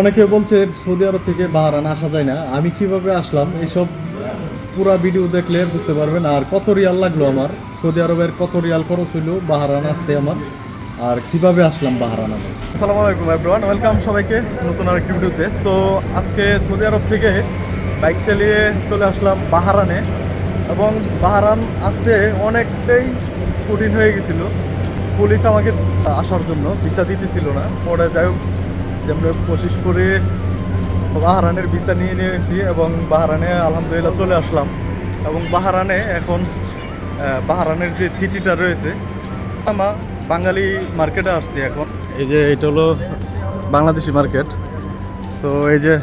অনেকে বলছে সৌদি আরব থেকে বাহারান আসা যায় না। আমি কীভাবে আসলাম? এইসব পুরা ভিডিও দেখলে বুঝতে পারবেন। আর কত রিয়াল লাগল আমার? সৌদি আরবের কত রিয়াল খরচ হইল বাহারান আসতে আমার? আর কীভাবে আসলাম বাহারান আমি? আসসালামু আলাইকুম এভরিওয়ান ওয়েলকাম সবাইকে নতুন আর আরেকটি ভিডিওতে। সো আজকে সৌদি আরব থেকে বাইক চালিয়ে চলে আসলাম বাহারানে এবং বাহারান আসতে অনেকটাই কঠিন হয়ে গেছিল। পুলিশ আমাকে আসার জন্য ভিসা দিতেছিল না। পরে যাই হোক যে আমরা কোশিশ করে বাহারানের ভিসা নিয়ে নিয়েছি এবং বাহারানে আলহামদুলিল্লাহ চলে আসলাম। এবং বাহারানে এখন বাহারানের যে সিটিটা রয়েছে আমার বাঙালি মার্কেটে আসছি এখন। এই যে এটা হলো বাংলাদেশি মার্কেট। তো এই যে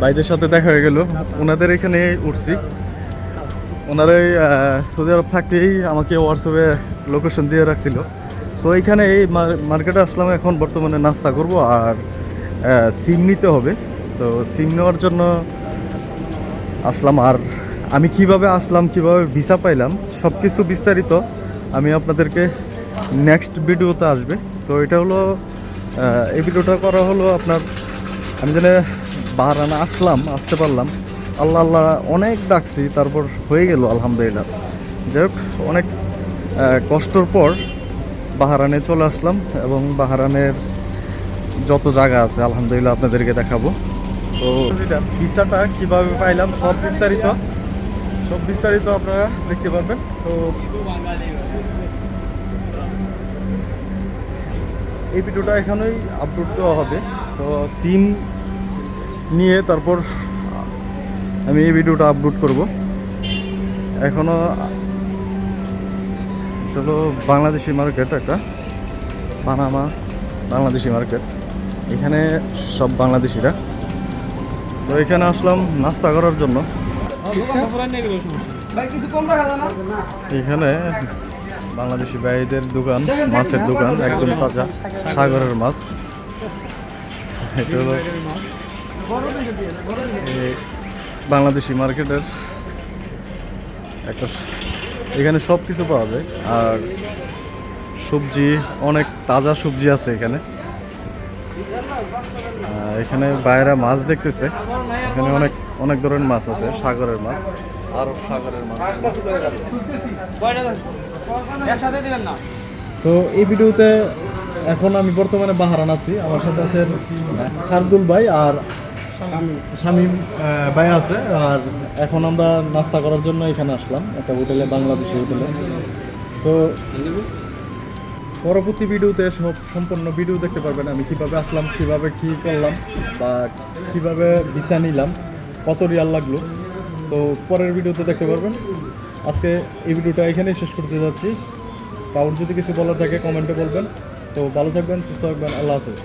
ভাইদের সাথে দেখা হয়ে গেল। ওনাদের এখানে উঠছি। ওনারা এই, সৌদি আরব থাকতেই আমাকে হোয়াটসঅ্যাপে লোকেশন দিয়ে রাখছিল। সো এইখানে এই মার- মার্কেটে আসলাম, এখন বর্তমানে নাস্তা করব আর সিম নিতে হবে। সো সিম নেওয়ার জন্য আসলাম আর আমি কীভাবে আসলাম, কীভাবে ভিসা পাইলাম সব কিছু বিস্তারিত আমি আপনাদেরকে নেক্সট ভিডিওতে আসবে। সো এটা হলো এই ভিডিওটা করা হলো আপনার, আমি যেন বাহারানা আসলাম, আসতে পারলাম। আল্লাহ আল্লাহ অনেক ডাকছি, তারপর হয়ে গেল, আলহামদুলিল্লাহ। যাই হোক, অনেক কষ্টর পর বাহারানে চলে আসলাম এবং বাহারানের যত জায়গা আছে, আলহামদুলিল্লাহ আপনাদেরকে দেখাবো। সো ভিসাটা কীভাবে পাইলাম, সব বিস্তারিত। সব বিস্তারিত আপনারা দেখতে পারবেন। তো এই ভিডিওটা এখানেই আপলোড দেওয়া হবে। তো সিম নিয়ে তারপর আমি এই ভিডিওটা আপলোড করব। এখনও এটা হলো বাংলাদেশি মার্কেট একটা। Panama Bangladeshi market. এখানে সব বাংলাদেশিরা। তো এখানে আসলাম নাস্তা করার জন্য। এখানে বাংলাদেশি ভাইদের দোকান, মাছের দোকান, একদম তাজা সাগরের মাছ। এটা হলো বাংলাদেশি মার্কেটের একটা এখানে সব কিছু পাওয়া যায়। আর সবজি, অনেক তাজা সবজি আছে এখানে। এখানে বাইরে মাছ দেখতেছে। এখানে অনেক অনেক ধরনের মাছ আছে, সাগরের মাছ আর সাগরের মাছ। তো এই ভিডিওতে এখন আমি বর্তমানে বাহারান আছি। আমার সাথে আছে খারদুল ভাই আর শামীম ভাই আছে, আর এখন আমরা নাস্তা করার জন্য এখানে আসলাম, একটা হোটেলে, বাংলাদেশি হোটেলে। তো পরবর্তী ভিডিওতে সব সম্পূর্ণ ভিডিও দেখতে পারবেন আমি কীভাবে আসলাম, কীভাবে কি করলাম, বা কীভাবে ভিসা নিলাম, কত রিয়াল লাগল। তো পরের ভিডিওতে দেখতে পারবেন। আজকে এই ভিডিওটা এখানেই শেষ করতে যাচ্ছি। কারোর যদি কিছু বলার থাকে কমেন্টে বলবেন। তো ভালো থাকবেন, সুস্থ থাকবেন, আল্লাহ হাফেজ।